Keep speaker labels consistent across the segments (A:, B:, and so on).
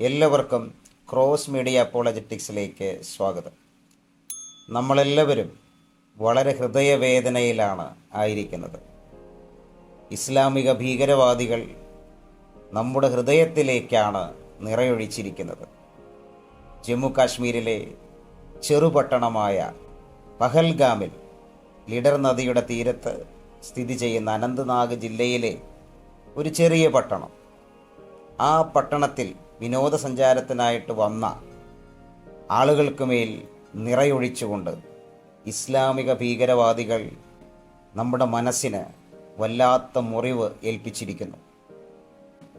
A: എല്ലാവർക്കും cross media അപ്പോളജറ്റിക്സിലേക്ക് സ്വാഗതം. നമ്മളെല്ലാവരും വളരെ ഹൃദയവേദനയിലാണ് ആയിരിക്കുന്നത്. ഇസ്ലാമിക ഭീകരവാദികൾ നമ്മുടെ ഹൃദയത്തിലേക്കാണ് നിറയൊഴിച്ചിരിക്കുന്നത്. ജമ്മു കാശ്മീരിലെ ചെറുപട്ടണമായ പഹൽഗാമിൽ ലിഡർ നദിയുടെ തീരത്ത് സ്ഥിതി ചെയ്യുന്ന അനന്ത്നാഗ് ജില്ലയിലെ ഒരു ചെറിയ പട്ടണം. ആ പട്ടണത്തിൽ വിനോദസഞ്ചാരത്തിനായിട്ട് വന്ന ആളുകൾക്ക് മേൽ നിറയൊഴിച്ചുകൊണ്ട് ഇസ്ലാമിക ഭീകരവാദികൾ നമ്മുടെ മനസ്സിന് വല്ലാത്ത മുറിവ് ഏൽപ്പിച്ചിരിക്കുന്നു.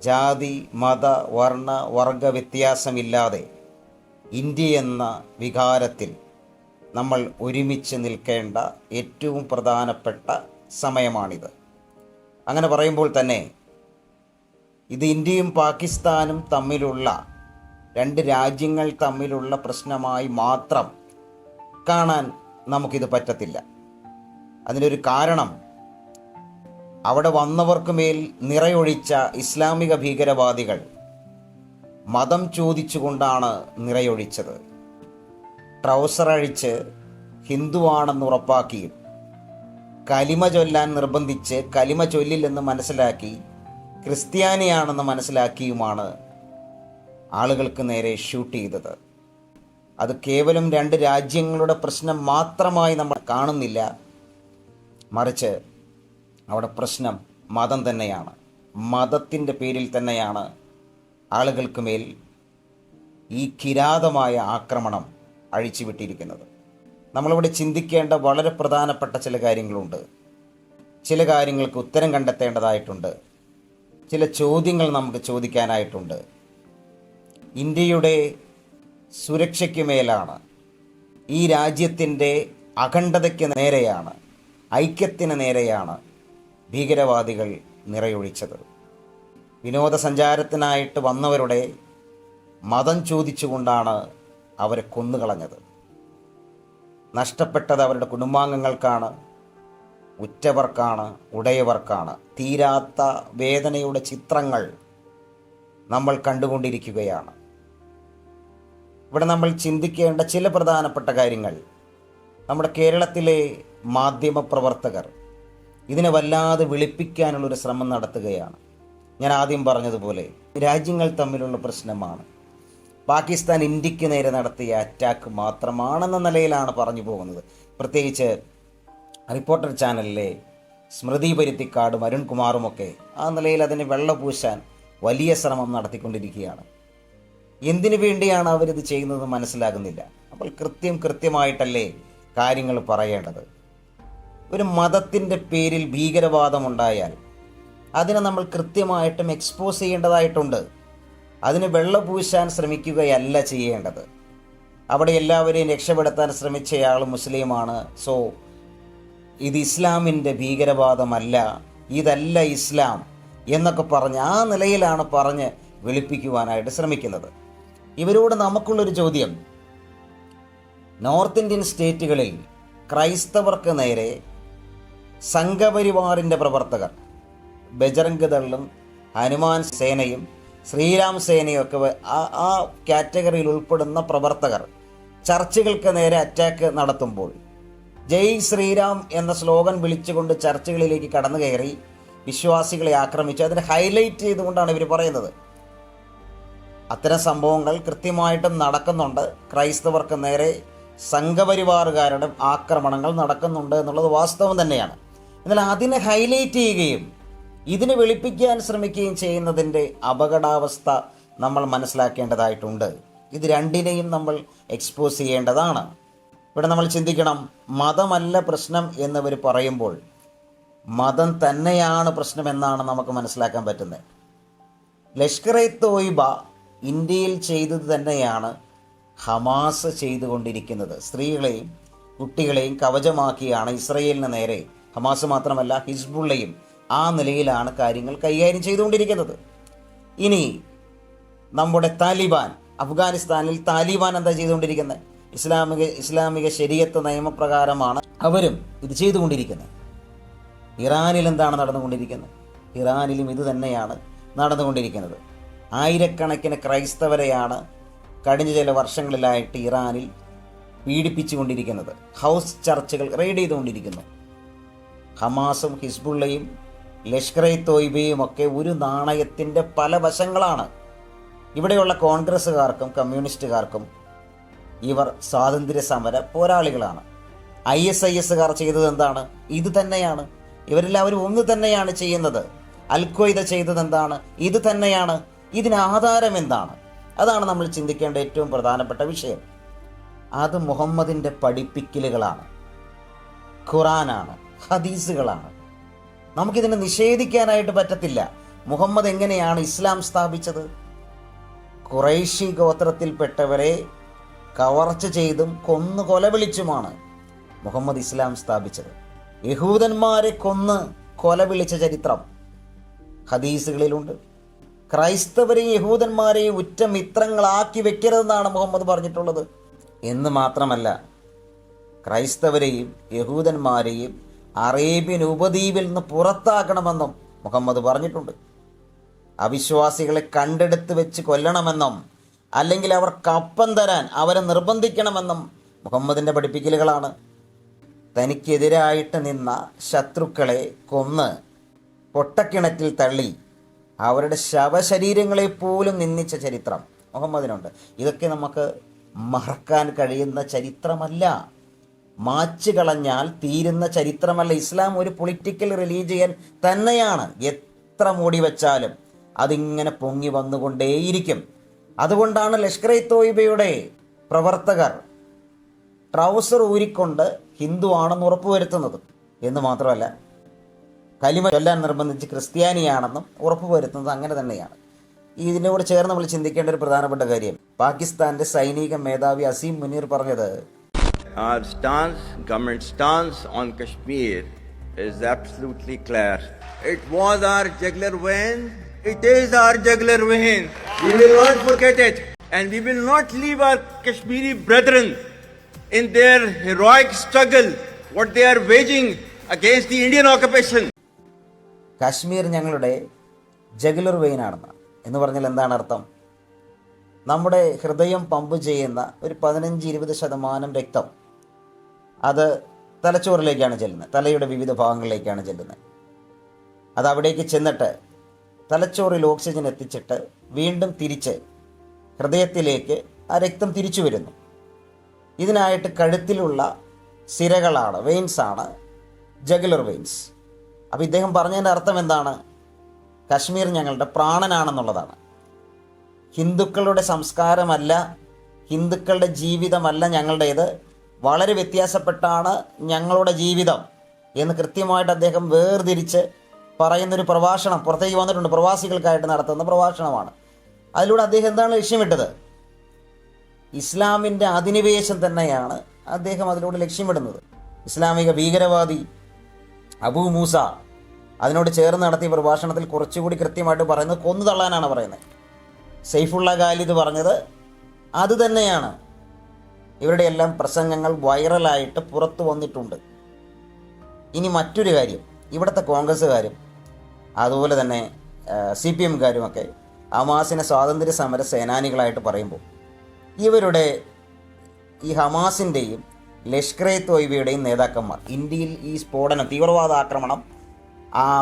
A: ജാതി മത വർണ വർഗ വ്യത്യാസമില്ലാതെ ഇന്ത്യ എന്ന വികാരത്തിൽ നമ്മൾ ഒരുമിച്ച് നിൽക്കേണ്ട ഏറ്റവും പ്രധാനപ്പെട്ട സമയമാണിത്. അങ്ങനെ പറയുമ്പോൾ തന്നെ ഇത് ഇന്ത്യയും പാകിസ്ഥാനും തമ്മിലുള്ള രണ്ട് രാജ്യങ്ങൾ തമ്മിലുള്ള പ്രശ്നമായി മാത്രം കാണാൻ നമുക്കിത് പറ്റത്തില്ല. അതിനൊരു കാരണം അവിടെ വന്നവർക്ക് മേൽ നിറയൊഴിച്ച ഇസ്ലാമിക ഭീകരവാദികൾ മതം ചോദിച്ചുകൊണ്ടാണ് നിറയൊഴിച്ചത്. ട്രൗസർ അഴിച്ച് ഹിന്ദുവാണെന്ന് ഉറപ്പാക്കിയും കലിമ ചൊല്ലാൻ നിർബന്ധിച്ച് കലിമ ചൊല്ലില്ലെന്ന് മനസ്സിലാക്കി ക്രിസ്ത്യാനിയാണെന്ന് മനസ്സിലാക്കിയുമാണ് ആളുകൾക്ക് നേരെ ഷൂട്ട് ചെയ്തത്. അത് കേവലം രണ്ട് രാജ്യങ്ങളുടെ പ്രശ്നം മാത്രമായി നമ്മൾ കാണുന്നില്ല. മറിച്ച് അവിടെ പ്രശ്നം മതം തന്നെയാണ്. മതത്തിന്റെ പേരിൽ തന്നെയാണ് ആളുകൾക്ക് മേൽ ഈ കിരാതമായ ആക്രമണം അഴിച്ചുവിട്ടിരിക്കുന്നത്. നമ്മളിവിടെ ചിന്തിക്കേണ്ട വളരെ പ്രധാനപ്പെട്ട ചില കാര്യങ്ങളുണ്ട്. ചില കാര്യങ്ങൾക്ക് ഉത്തരം കണ്ടെത്തേണ്ടതായിട്ടുണ്ട്. ചില ചോദ്യങ്ങൾ നമുക്ക് ചോദിക്കാനായിട്ടുണ്ട്. ഇന്ത്യയുടെ സുരക്ഷയ്ക്ക് മേലാണ്. ഈ രാജ്യത്തിന്റെ അഖണ്ഡതയ്ക്ക് നേരെയാണ് ഐക്യത്തിന് നേരെയാണ് ഭീകരവാദികൾ നിറയൊഴിച്ചത്. വിനോദസഞ്ചാരത്തിനായിട്ട് വന്നവരുടെ മതം ചോദിച്ചുകൊണ്ടാണ് അവരെ കൊന്നുകളഞ്ഞത്. നഷ്ടപ്പെട്ടത് അവരുടെ കുടുംബാംഗങ്ങൾക്കാണ്. ഉറ്റവർക്കാണ് ഉടയവർക്കാണ്. തീരാത്ത വേദനയുടെ ചിത്രങ്ങൾ നമ്മൾ കണ്ടുകൊണ്ടിരിക്കുകയാണ്. ഇവിടെ നമ്മൾ ചിന്തിക്കേണ്ട ചില പ്രധാനപ്പെട്ട കാര്യങ്ങൾ. നമ്മുടെ കേരളത്തിലെ മാധ്യമപ്രവർത്തകർ ഇതിനെ വല്ലാതെ വിളിപ്പിക്കാനുള്ളൊരു ശ്രമം നടത്തുകയാണ്. ഞാൻ ആദ്യം പറഞ്ഞതുപോലെ രാജ്യങ്ങൾ തമ്മിലുള്ള പ്രശ്നമാണ്. പാകിസ്ഥാൻ ഇന്ത്യയ്ക്ക് നേരെ നടത്തിയ അറ്റാക്ക് മാത്രമാണെന്ന നിലയിലാണ് പറഞ്ഞു പോകുന്നത്. പ്രത്യേകിച്ച് റിപ്പോർട്ടർ ചാനലിലെ സ്മൃതി പരുത്തിക്കാടും അരുൺകുമാറുമൊക്കെ ആ നിലയിൽ അതിനെ വെള്ള പൂശാൻ വലിയ ശ്രമം നടത്തിക്കൊണ്ടിരിക്കുകയാണ്. എന്തിനു വേണ്ടിയാണ് അവരിത് ചെയ്യുന്നത് മനസ്സിലാകുന്നില്ല. അപ്പോൾ കൃത്യം കൃത്യമായിട്ടല്ലേ കാര്യങ്ങൾ പറയേണ്ടത്? ഒരു മതത്തിന്റെ പേരിൽ ഭീകരവാദമുണ്ടായാൽ അതിനെ നമ്മൾ കൃത്യമായിട്ടും എക്സ്പോസ് ചെയ്യേണ്ടതായിട്ടുണ്ട്. അതിന് വെള്ളപൂശാൻ ശ്രമിക്കുകയല്ല ചെയ്യേണ്ടത്. അവിടെ എല്ലാവരെയും രക്ഷപ്പെടുത്താൻ ശ്രമിച്ചയാൾ മുസ്ലിമാണ്. സോ ഇത് ഇസ്ലാമിന്റെ ഭീകരവാദമല്ല ഇതല്ല ഇസ്ലാം എന്നൊക്കെ പറഞ്ഞ് ആ നിലയിലാണ് പറഞ്ഞ് വെളുപ്പിക്കുവാനായിട്ട് ശ്രമിക്കുന്നത്. ഇവരോട് നമുക്കുള്ളൊരു ചോദ്യം. നോർത്ത് ഇന്ത്യൻ സ്റ്റേറ്റുകളിൽ ക്രൈസ്തവർക്ക് നേരെ സംഘപരിവാറിന്റെ പ്രവർത്തകർ ബജറംഗ് ദളും ഹനുമാൻ സേനയും ശ്രീരാം സേനയും ഒക്കെ ആ ആ കാറ്റഗറിയിൽ ഉൾപ്പെടുന്ന പ്രവർത്തകർ ചർച്ചുകൾക്ക് നേരെ അറ്റാക്ക് നടത്തുമ്പോൾ ജയ് ശ്രീരാം എന്ന സ്ലോഗൻ വിളിച്ചുകൊണ്ട് ചർച്ചകളിലേക്ക് കടന്നു കയറി വിശ്വാസികളെ ആക്രമിച്ചു. അതിനെ ഹൈലൈറ്റ് ചെയ്തുകൊണ്ടാണ് ഇവർ പറയുന്നത്. അത്തരം സംഭവങ്ങൾ കൃത്യമായിട്ടും നടക്കുന്നുണ്ട്. ക്രൈസ്തവർക്ക് നേരെ സംഘപരിവാറുകാരുടെ ആക്രമണങ്ങൾ നടക്കുന്നുണ്ട് എന്നുള്ളത് വാസ്തവം തന്നെയാണ്. എന്നാൽ അതിനെ ഹൈലൈറ്റ് ചെയ്യുകയും ഇതിനെ വെളുപ്പിക്കാൻ ശ്രമിക്കുകയും ചെയ്യുന്നതിന്റെ അപകടാവസ്ഥ നമ്മൾ മനസ്സിലാക്കേണ്ടതായിട്ടുണ്ട്. ഇത് രണ്ടിനെയും നമ്മൾ എക്സ്പോസ് ചെയ്യേണ്ടതാണ്. ഇവിടെ നമ്മൾ ചിന്തിക്കണം മതമല്ല പ്രശ്നം എന്നിവർ പറയുമ്പോൾ മതം തന്നെയാണ് പ്രശ്നം എന്നാണ് നമുക്ക് മനസ്സിലാക്കാൻ പറ്റുന്നത്. ലഷ്കർ എ തോയിബ ഇന്ത്യയിൽ ചെയ്തത് തന്നെയാണ് ഹമാസ് ചെയ്തുകൊണ്ടിരിക്കുന്നത്. സ്ത്രീകളെയും കുട്ടികളെയും കവചമാക്കിയാണ് ഇസ്രയേലിന് നേരെ ഹമാസ് മാത്രമല്ല ഹിസ്ബുള്ളയും ആ നിലയിലാണ് കാര്യങ്ങൾ കൈകാര്യം ചെയ്തുകൊണ്ടിരിക്കുന്നത്. ഇനി നമ്മുടെ താലിബാൻ അഫ്ഗാനിസ്ഥാനിൽ താലിബാൻ എന്താ ചെയ്തുകൊണ്ടിരിക്കുന്നത്? ഇസ്ലാമിക ഇസ്ലാമിക ശരീരത്ത് നിയമപ്രകാരമാണ് അവരും ഇത് ചെയ്തുകൊണ്ടിരിക്കുന്നത്. ഇറാനിൽ എന്താണ് നടന്നുകൊണ്ടിരിക്കുന്നത്? ഇറാനിലും ഇത് തന്നെയാണ് നടന്നുകൊണ്ടിരിക്കുന്നത്. ആയിരക്കണക്കിന് ക്രൈസ്തവരെയാണ് കഴിഞ്ഞ ചില വർഷങ്ങളിലായിട്ട് ഇറാനിൽ പീഡിപ്പിച്ചുകൊണ്ടിരിക്കുന്നത്. ഹൗസ് ചർച്ചുകൾ റെയ്ഡ് ചെയ്തുകൊണ്ടിരിക്കുന്നു. ഹമാസും ഹിസ്ബുള്ളയും ലഷ്കർ ഇ തോയ്ബയും ഒക്കെ ഒരു നാണയത്തിന്റെ പല വശങ്ങളാണ്. ഇവിടെയുള്ള കോൺഗ്രസ്സുകാർക്കും കമ്മ്യൂണിസ്റ്റുകാർക്കും ഇവർ സ്വാതന്ത്ര്യ സമര പോരാളികളാണ്. ഐ എസ് ഐ എസുകാർ ചെയ്തത് എന്താണ്? ഇത് തന്നെയാണ്. ഇവരെല്ലാവരും ഒന്ന് തന്നെയാണ് ചെയ്യുന്നത്. അൽഖ്വയ്ദ ചെയ്തത് എന്താണ്? ഇത് തന്നെയാണ്. ഇതിന് ആധാരം എന്താണ്? അതാണ് നമ്മൾ ചിന്തിക്കേണ്ട ഏറ്റവും പ്രധാനപ്പെട്ട വിഷയം. അത് മുഹമ്മദിന്റെ പഠിപ്പിക്കലുകളാണ്. ഖുറാനാണ് ഹദീസുകളാണ്. നമുക്കിതിനെ നിഷേധിക്കാനായിട്ട് പറ്റത്തില്ല. മുഹമ്മദ് എങ്ങനെയാണ് ഇസ്ലാം സ്ഥാപിച്ചത്? കുറേശി ഗോത്രത്തിൽപ്പെട്ടവരെ കവർച്ച ചെയ്തും കൊന്നു കൊലവിളിച്ചുമാണ് മുഹമ്മദ് ഇസ്ലാം സ്ഥാപിച്ചത്. യഹൂദന്മാരെ കൊന്ന് കൊലവിളിച്ച ചരിത്രം ഹദീസുകളിലുണ്ട്. ക്രൈസ്തവരെയും യഹൂദന്മാരെയും ഉറ്റ മിത്രങ്ങളാക്കി വെക്കരുതെന്നാണ് മുഹമ്മദ് പറഞ്ഞിട്ടുള്ളത്. എന്ന് മാത്രമല്ല ക്രൈസ്തവരെയും യഹൂദന്മാരെയും അറേബ്യൻ ഉപദ്വീപിൽ നിന്ന് പുറത്താക്കണമെന്നും മുഹമ്മദ് പറഞ്ഞിട്ടുണ്ട്. അവിശ്വാസികളെ കണ്ടെടുത്ത് വെച്ച് കൊല്ലണമെന്നും അല്ലെങ്കിൽ അവർ കപ്പം തരാൻ അവരെ നിർബന്ധിക്കണമെന്നും മുഹമ്മദിന്റെ പഠിപ്പിക്കലുകളാണ്. തനിക്കെതിരായിട്ട് നിന്ന ശത്രുക്കളെ കൊന്ന് പൊട്ടക്കിണറ്റിൽ തള്ളി അവരുടെ ശവശരീരങ്ങളെ പോലും നിന്ദിച്ച ചരിത്രം മുഹമ്മദിനുണ്ട്. ഇതൊക്കെ നമുക്ക് മറക്കാൻ കഴിയുന്ന ചരിത്രമല്ല. മാച്ചു കളഞ്ഞാൽ തീരുന്ന ചരിത്രമല്ല. ഇസ്ലാം ഒരു പൊളിറ്റിക്കൽ റിലീജിയൻ തന്നെയാണ്. എത്ര മൂടി വച്ചാലും അതിങ്ങനെ പൊങ്ങി വന്നുകൊണ്ടേയിരിക്കും. അതുകൊണ്ടാണ് ലഷ്കർ ഇ തോയിബയുടെ പ്രവർത്തകർ ട്രൗസർ ഊരിക്കൊണ്ട് ഹിന്ദു ആണെന്ന് ഉറപ്പുവരുത്തുന്നത് എന്ന് മാത്രമല്ല കലിമ ചൊല്ലാൻ നിർബന്ധിച്ച് ക്രിസ്ത്യാനിയാണെന്നും ഉറപ്പുവരുത്തുന്നത് അങ്ങനെ തന്നെയാണ് ഇതിനോട് ചേർന്ന് നമ്മൾ ചിന്തിക്കേണ്ട ഒരു പ്രധാനപ്പെട്ട കാര്യം പാകിസ്ഥാന്റെ സൈനിക മേധാവി അസീം മുനീർ പറഞ്ഞത്
B: Our stance, government stance on. It is our juggler vein. We will not forget it. And we will not leave our Kashmiri brethren in their heroic struggle, what they are waging against the Indian occupation.
A: Kashmir ഞങ്ങളുടെ ജഗുലർ വെയിനാണെന്ന് എന്ന് പറഞ്ഞാൽ എന്താണ് അർത്ഥം നമ്മുടെ ഹൃദയം pump ചെയ്യുന്ന ഒരു പതിനഞ്ച് ഇരുപത് ശതമാനം രക്തം അത് തലച്ചോറിലേക്കാണ് ചെല്ലുന്നത് തലയുടെ വിവിധ ഭാഗങ്ങളിലേക്കാണ് ചെല്ലുന്നത് അത് അവിടേക്ക് ചെന്നിട്ട് തലച്ചോറിൽ ഓക്സിജൻ എത്തിച്ചിട്ട് വീണ്ടും തിരിച്ച് ഹൃദയത്തിലേക്ക് ആ രക്തം തിരിച്ചു വരുന്നു. ഇതിനായിട്ട് കഴുത്തിലുള്ള സിരകളാണ് വെയിൻസ് ആണ് ജഗുലർ വെയിൻസ് അപ്പോൾ ഇദ്ദേഹം പറഞ്ഞതിന്റെ അർത്ഥം എന്താണ്? കശ്മീർ ഞങ്ങളുടെ പ്രാണനാണെന്നുള്ളതാണ്. ഹിന്ദുക്കളുടെ സംസ്കാരമല്ല ഹിന്ദുക്കളുടെ ജീവിതമല്ല ഞങ്ങളുടേത്. വളരെ വ്യത്യാസപ്പെട്ടാണ് ഞങ്ങളുടെ ജീവിതം എന്ന് കൃത്യമായിട്ട് അദ്ദേഹം വേർതിരിച്ച് പറയുന്നൊരു പ്രഭാഷണം പുറത്തേക്ക് വന്നിട്ടുണ്ട് പ്രവാസികൾക്കായിട്ട് നടത്തുന്ന പ്രഭാഷണമാണ്. അതിലൂടെ അദ്ദേഹം എന്താണ് ലക്ഷ്യമിട്ടത്? ഇസ്ലാമിന്റെ അധിനിവേശം തന്നെയാണ് അദ്ദേഹം അതിലൂടെ ലക്ഷ്യമിടുന്നത്. ഇസ്ലാമിക ഭീകരവാദി അബൂ മൂസ അതിനോട് ചേർന്ന് നടത്തിയ പ്രഭാഷണത്തിൽ കുറച്ചുകൂടി കൃത്യമായിട്ട് പറയുന്നത് കൊന്നു തള്ളാനാണ് പറയുന്നത്. സൈഫുള്ള ഖാലിദ് പറഞ്ഞത് അത് തന്നെയാണ്. ഇവരുടെ എല്ലാം പ്രസംഗങ്ങൾ വൈറലായിട്ട് പുറത്തു വന്നിട്ടുണ്ട്. ഇനി മറ്റൊരു കാര്യം ഇവിടുത്തെ കോൺഗ്രസ്സുകാരും അതുപോലെ തന്നെ സി പി എംകാരുമൊക്കെ ഹമാസിനെ സ്വാതന്ത്ര്യ സമര സേനാനികളായിട്ട് പറയുമ്പോൾ ഇവരുടെ ഈ ഹമാസിന്റെയും ലഷ്കർ എ തോയ്ബയുടെയും നേതാക്കന്മാർ ഇന്ത്യയിൽ ഈ സ്ഫോടനം തീവ്രവാദ ആക്രമണം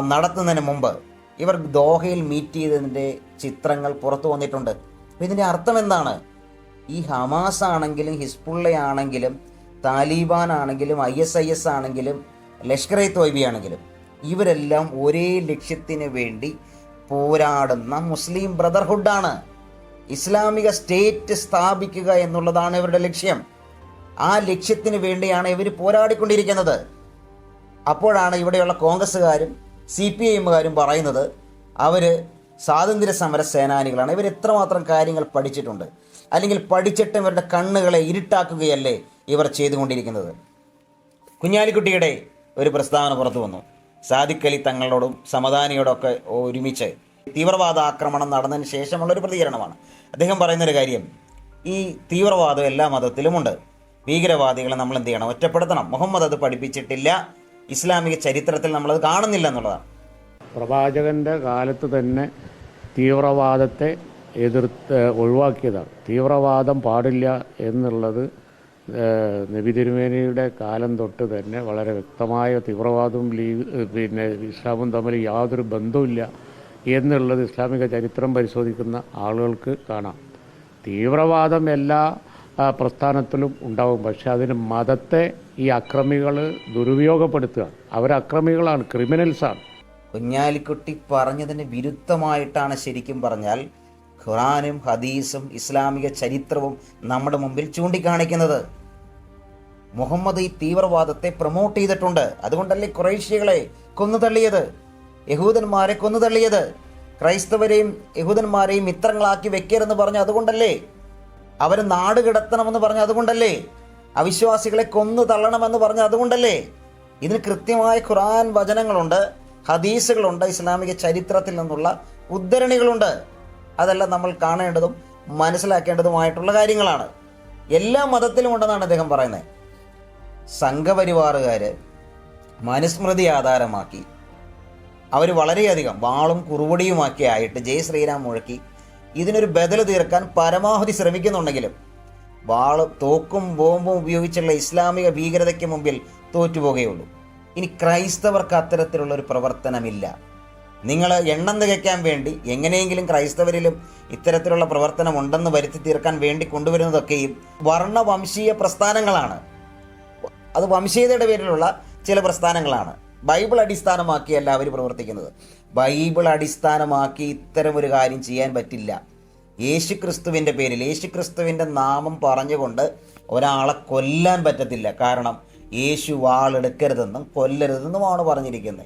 A: നടത്തുന്നതിന് മുമ്പ് ഇവർ ദോഹയിൽ മീറ്റ് ചെയ്തതിന്റെ ചിത്രങ്ങൾ പുറത്തു വന്നിട്ടുണ്ട്. അപ്പോൾ ഇതിന്റെ അർത്ഥം എന്താണ്? ഈ ഹമാസ് ആണെങ്കിലും ഹിസ്ബുള്ള ആണെങ്കിലും താലിബാൻ ആണെങ്കിലും ഐ എസ് ഐ എസ് ആണെങ്കിലും ലഷ്കർ എ തോയ്ബി ആണെങ്കിലും ഇവരെല്ലാം ഒരേ ലക്ഷ്യത്തിന് വേണ്ടി പോരാടുന്ന മുസ്ലിം ബ്രദർഹുഡാണ്. ഇസ്ലാമിക സ്റ്റേറ്റ് സ്ഥാപിക്കുക എന്നുള്ളതാണ് ഇവരുടെ ലക്ഷ്യം. ആ ലക്ഷ്യത്തിന് വേണ്ടിയാണ് ഇവർ പോരാടിക്കൊണ്ടിരിക്കുന്നത്. അപ്പോഴാണ് ഇവിടെയുള്ള കോൺഗ്രസ്സുകാരും സി പി ഐ എമ്മുകാരും പറയുന്നത് അവർ സ്വാതന്ത്ര്യ സമര സേനാനികളാണ്. ഇവർ എത്രമാത്രം കാര്യങ്ങൾ പഠിച്ചിട്ടുണ്ട്. അല്ലെങ്കിൽ പഠിച്ചിട്ട് ഇവരുടെ കണ്ണുകളെ ഇരുട്ടാക്കുകയല്ലേ ഇവർ ചെയ്തുകൊണ്ടിരിക്കുന്നത്. കുഞ്ഞാലിക്കുട്ടിയുടെ ഒരു പ്രസ്താവന പുറത്തു വന്നു. സാദിഖ് അലി തങ്ങളോടും സമദാനിയോടൊക്കെ ഒരുമിച്ച് തീവ്രവാദ ആക്രമണം നടന്നതിന് ശേഷമുള്ള ഒരു പ്രതികരണമാണ്. അദ്ദേഹം പറയുന്നൊരു കാര്യം ഈ തീവ്രവാദം എല്ലാ മതത്തിലുമുണ്ട്. ഭീകരവാദികളെ നമ്മൾ എന്ത് ചെയ്യണം? ഒറ്റപ്പെടുത്തണം. മുഹമ്മദ് അത് പഠിപ്പിച്ചിട്ടില്ല. ഇസ്ലാമിക ചരിത്രത്തിൽ നമ്മളത് കാണുന്നില്ല എന്നുള്ളതാണ്.
C: പ്രവാചകന്റെ കാലത്ത് തന്നെ തീവ്രവാദത്തെ എതിർത്ത് ഒഴിവാക്കിയതാണ്. തീവ്രവാദം പാടില്ല എന്നുള്ളത് നബി തിരുമേനിയുടെ കാലം തൊട്ട് തന്നെ വളരെ വ്യക്തമായ തീവ്രവാദവും ലീഗ് പിന്നെ ഇസ്ലാമും തമ്മിൽ യാതൊരു ബന്ധവുമില്ല എന്നുള്ളത് ഇസ്ലാമിക ചരിത്രം പരിശോധിക്കുന്ന ആളുകൾക്ക് കാണാം. തീവ്രവാദം എല്ലാ പ്രസ്ഥാനത്തിലും ഉണ്ടാവും. പക്ഷേ അതിന് മതത്തെ ഈ അക്രമികൾ ദുരുപയോഗപ്പെടുത്തുക. അവർ അക്രമികളാണ് ക്രിമിനൽസാണ്.
A: കുഞ്ഞാലിക്കുട്ടി പറഞ്ഞതിന് വിരുദ്ധമായിട്ടാണ് ശരിക്കും പറഞ്ഞാൽ ഖുറാനും ഹദീസും ഇസ്ലാമിക ചരിത്രവും നമ്മുടെ മുമ്പിൽ ചൂണ്ടിക്കാണിക്കുന്നത്. മുഹമ്മദ് ഈ തീവ്രവാദത്തെ പ്രൊമോട്ട് ചെയ്തിട്ടുണ്ട്. അതുകൊണ്ടല്ലേ കുറേശ്യകളെ കൊന്നു തള്ളിയത് യഹൂദന്മാരെ കൊന്നു തള്ളിയത് ക്രൈസ്തവരെയും യഹൂദന്മാരെയും മിത്രങ്ങളാക്കി വെക്കരുതെന്ന് പറഞ്ഞു അതുകൊണ്ടല്ലേ? അവർ നാട് കിടത്തണമെന്ന് പറഞ്ഞു അതുകൊണ്ടല്ലേ? അവിശ്വാസികളെ കൊന്നു തള്ളണമെന്ന് പറഞ്ഞു അതുകൊണ്ടല്ലേ? ഇതിന് കൃത്യമായ ഖുറാൻ വചനങ്ങളുണ്ട് ഹദീസുകളുണ്ട് ഇസ്ലാമിക ചരിത്രത്തിൽ നിന്നുള്ള ഉദ്ധരണികളുണ്ട്. അതെല്ലാം നമ്മൾ കാണേണ്ടതും മനസ്സിലാക്കേണ്ടതുമായിട്ടുള്ള കാര്യങ്ങളാണ്. എല്ലാ മതത്തിലും ഉണ്ടെന്നാണ് അദ്ദേഹം പറയുന്നത്. സംഘപരിവാറുകാർ മനുസ്മൃതി ആധാരമാക്കി. അവർ വളരെയധികം വാളും കുറുവടിയുമാക്കി ആയിട്ട് ജയ് ശ്രീരാം മുഴക്കി. ഇതിനൊരു ബദൽ തീർക്കാൻ പരമാവധി ശ്രമിക്കുന്നുണ്ടെങ്കിലും വാളും തോക്കും ബോംബും ഉപയോഗിച്ചുള്ള ഇസ്ലാമിക ഭീകരതയ്ക്ക് മുമ്പിൽ തോറ്റുപോകുകയുള്ളൂ ഇനി ക്രൈസ്തവർക്ക് അത്തരത്തിലുള്ള ഒരു പ്രവർത്തനമില്ല. നിങ്ങൾ എണ്ണം തികയ്ക്കാൻ വേണ്ടി എങ്ങനെയെങ്കിലും ക്രൈസ്തവരിലും ഇത്തരത്തിലുള്ള പ്രവർത്തനം ഉണ്ടെന്ന് വരുത്തി തീർക്കാൻ വേണ്ടി കൊണ്ടുവരുന്നതൊക്കെയും വർണവംശീയ പ്രസ്ഥാനങ്ങളാണ്. അത് വംശീയതയുടെ പേരിലുള്ള ചില പ്രസ്ഥാനങ്ങളാണ്. ബൈബിൾ അടിസ്ഥാനമാക്കിയല്ല അവർ പ്രവർത്തിക്കുന്നത്. ബൈബിൾ അടിസ്ഥാനമാക്കി ഇത്തരം ഒരു കാര്യം ചെയ്യാൻ പറ്റില്ല. യേശുക്രിസ്തുവിന്റെ പേരിൽ യേശുക്രിസ്തുവിന്റെ നാമം പറഞ്ഞുകൊണ്ട് ഒരാളെ കൊല്ലാൻ പറ്റത്തില്ല. കാരണം യേശു വാളെടുക്കരുതെന്നും കൊല്ലരുതെന്നുമാണ് പറഞ്ഞിരിക്കുന്നത്.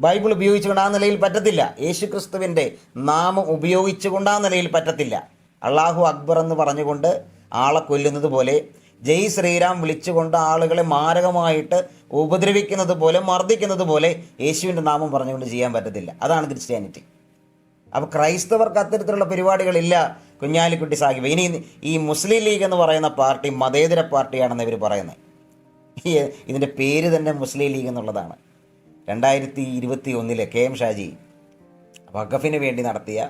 A: ബൈബിൾ ഉപയോഗിച്ചുകൊണ്ട് ആ നിലയിൽ പറ്റത്തില്ല. യേശുക്രിസ്തുവിന്റെ നാമം ഉപയോഗിച്ചുകൊണ്ട് ആ നിലയിൽ പറ്റത്തില്ല. അള്ളാഹു അക്ബർ എന്ന് പറഞ്ഞുകൊണ്ട് ആളെ കൊല്ലുന്നത് പോലെ ജയ് ശ്രീരാം വിളിച്ചുകൊണ്ട് ആളുകളെ മാരകമായിട്ട് ഉപദ്രവിക്കുന്നത് പോലെ മർദ്ദിക്കുന്നത് പോലെ യേശുവിന്റെ നാമം പറഞ്ഞുകൊണ്ട് ചെയ്യാൻ പറ്റത്തില്ല. അതാണ് ക്രിസ്ത്യാനിറ്റി. അപ്പോൾ ക്രൈസ്തവർക്ക് അത്തരത്തിലുള്ള പരിപാടികളില്ല കുഞ്ഞാലിക്കുട്ടി സാഹിബ്. ഇനി ഈ മുസ്ലിം ലീഗ് എന്ന് പറയുന്ന പാർട്ടി മതേതര പാർട്ടിയാണെന്ന് ഇവർ പറയുന്നത് ഇതിന്റെ പേര് തന്നെ മുസ്ലിം ലീഗ് എന്നുള്ളതാണ്. രണ്ടായിരത്തി ഇരുപത്തി ഒന്നിലെ കെ എം ഷാജി വഖഫിന് വേണ്ടി നടത്തിയ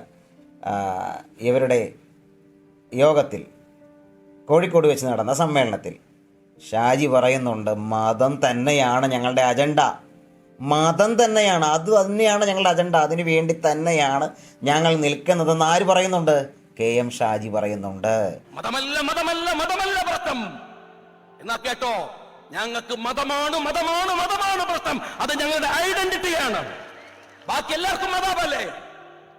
A: ഇവരുടെ യോഗത്തിൽ കോഴിക്കോട് വെച്ച് നടന്ന സമ്മേളനത്തിൽ ഷാജി പറയുന്നുണ്ട് മതം തന്നെയാണ് ഞങ്ങളുടെ അജണ്ട. മതം തന്നെയാണ് അത് തന്നെയാണ് ഞങ്ങളുടെ അജണ്ട. അതിനു വേണ്ടി തന്നെയാണ് ഞങ്ങൾ നിൽക്കുന്നതെന്ന് ആര് പറയുന്നുണ്ട്? കെ എം ഷാജി പറയുന്നുണ്ട്.
D: മതമല്ല മതമല്ല മതമല്ല പ്രശ്നം. എന്നാ കേട്ടോ? ഞങ്ങൾക്ക് മതമാണ് മതമാണ് മതമാണ് പ്രശ്നം. അത് ഞങ്ങളുടെ ഐഡന്റിറ്റിയാണ് ബാക്കി എല്ലാവർക്കും മതാവല്ലേ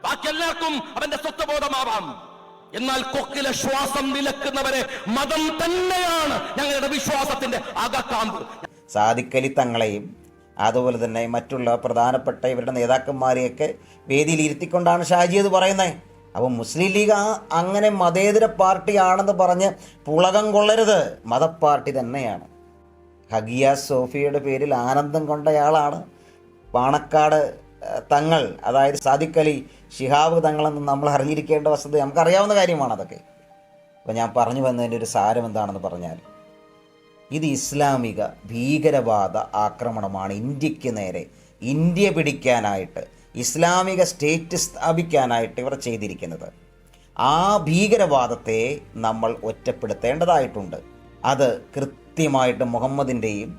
D: ബാക്കി എല്ലാവർക്കും അവന്റെ സ്വത്വബോധമാവാം. എന്നാൽ കൊക്കിലെ ശ്വാസം നിലക്കുന്നവരെ മതം തന്നെയാണ് ഞങ്ങളുടെ വിശ്വാസത്തിന്റെ അകക്കാമ്പ്.
A: സാദിക്കലി തങ്ങളെയും അതുപോലെ തന്നെ മറ്റുള്ള പ്രധാനപ്പെട്ട ഇവരുടെ നേതാക്കന്മാരെയൊക്കെ വേദിയിൽ ഇരുത്തിക്കൊണ്ടാണ് ഷാജി അത് പറയുന്നത് അപ്പോൾ മുസ്ലിം ലീഗ് ആ അങ്ങനെ മതേതര പാർട്ടിയാണെന്ന് പറഞ്ഞ് പുളകം കൊള്ളരുത്. മതപ്പാർട്ടി തന്നെയാണ്. ഹഗിയ സോഫിയയുടെ പേരിൽ ആനന്ദം കൊണ്ടയാളാണ്. പാണക്കാട് തങ്ങൾ അതായത് സാദിഖ് അലി ഷിഹാബ് തങ്ങളെന്ന് നമ്മൾ അറിഞ്ഞിരിക്കേണ്ട വസ്തുത നമുക്കറിയാവുന്ന കാര്യമാണ് അതൊക്കെ. അപ്പോൾ ഞാൻ പറഞ്ഞു വന്നതിന്റെ ഒരു സാരം എന്താണെന്ന് പറഞ്ഞാൽ ഇത് ഇസ്ലാമിക ഭീകരവാദ ആക്രമണമാണ് ഇന്ത്യയ്ക്ക് നേരെ. ഇന്ത്യ പിടിക്കാനായിട്ട് ഇസ്ലാമിക സ്റ്റേറ്റ് സ്ഥാപിക്കാനായിട്ട് ഇവർ ചെയ്തിരിക്കുന്നത്. ആ ഭീകരവാദത്തെ നമ്മൾ ഒറ്റപ്പെടുത്തേണ്ടതായിട്ടുണ്ട്. അത് കൃത്യമായിട്ട് മുഹമ്മദിന്റെയും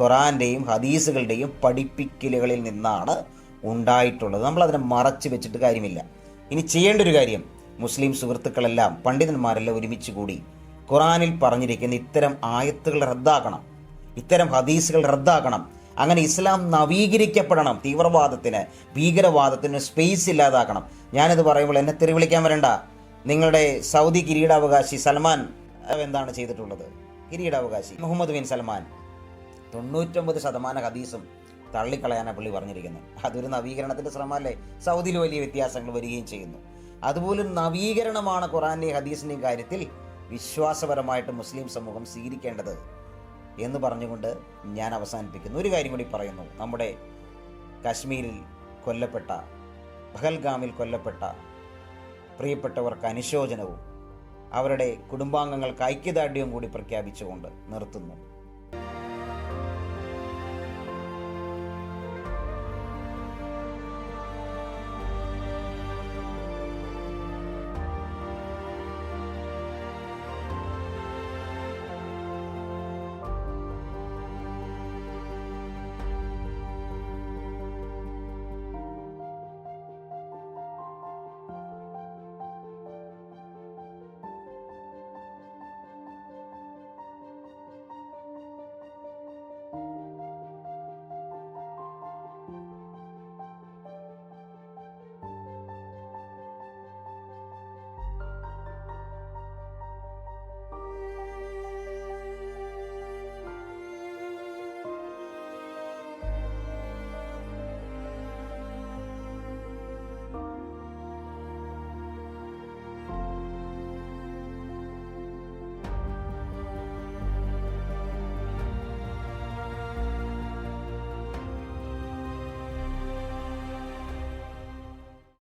A: ഖുറാന്റെയും ഹദീസുകളുടെയും പഠിപ്പിക്കലുകളിൽ നിന്നാണ് ഉണ്ടായിട്ടുള്ളത്. നമ്മളതിനെ മറച്ചു വെച്ചിട്ട് കാര്യമില്ല. ഇനി ചെയ്യേണ്ട ഒരു കാര്യം മുസ്ലിം സുഹൃത്തുക്കളെല്ലാം പണ്ഡിതന്മാരെല്ലാം ഒരുമിച്ച് കൂടി ഖുറാനിൽ പറഞ്ഞിരിക്കുന്ന ഇത്തരം ആയത്തുകൾ റദ്ദാക്കണം. ഇത്തരം ഹദീസുകൾ റദ്ദാക്കണം. അങ്ങനെ ഇസ്ലാം നവീകരിക്കപ്പെടണം. തീവ്രവാദത്തിന് ഭീകരവാദത്തിന് സ്പേസ് ഇല്ലാതാക്കണം. ഞാനിത് പറയുമ്പോൾ എന്നെ തെറി വിളിക്കാൻ വരണ്ട. നിങ്ങളുടെ സൗദി കിരീടാവകാശി സൽമാൻ എന്താണ് ചെയ്തിട്ടുള്ളത്? കിരീടാവകാശി മുഹമ്മദ് ബിൻ സൽമാൻ. തൊണ്ണൂറ്റൊമ്പത് ശതമാനം ഹദീസും തള്ളിക്കളയാനാണ് പുള്ളി പറഞ്ഞിരിക്കുന്നത് അതൊരു നവീകരണത്തിന്റെ ശ്രമമല്ലേ? സൗദിയിൽ വലിയ വ്യത്യാസങ്ങൾ വരികയും ചെയ്യുന്നു. അതുപോലെ നവീകരണമാണ് ഖുറാന്റെയും ഹദീസിന്റെയും കാര്യത്തിൽ വിശ്വാസപരമായിട്ട് മുസ്ലിം സമൂഹം സ്വീകരിക്കേണ്ടത് എന്ന് പറഞ്ഞുകൊണ്ട് ഞാൻ അവസാനിപ്പിക്കുന്നു. ഒരു കാര്യം കൂടി പറയുന്നു. നമ്മുടെ കാശ്മീരിൽ കൊല്ലപ്പെട്ട പഹൽഗാമിൽ കൊല്ലപ്പെട്ട പ്രിയപ്പെട്ടവർക്ക് അനുശോചനവും അവരുടെ കുടുംബാംഗങ്ങൾക്ക് ഐക്യദാർഢ്യവും കൂടി പ്രഖ്യാപിച്ചുകൊണ്ട് നിർത്തുന്നു.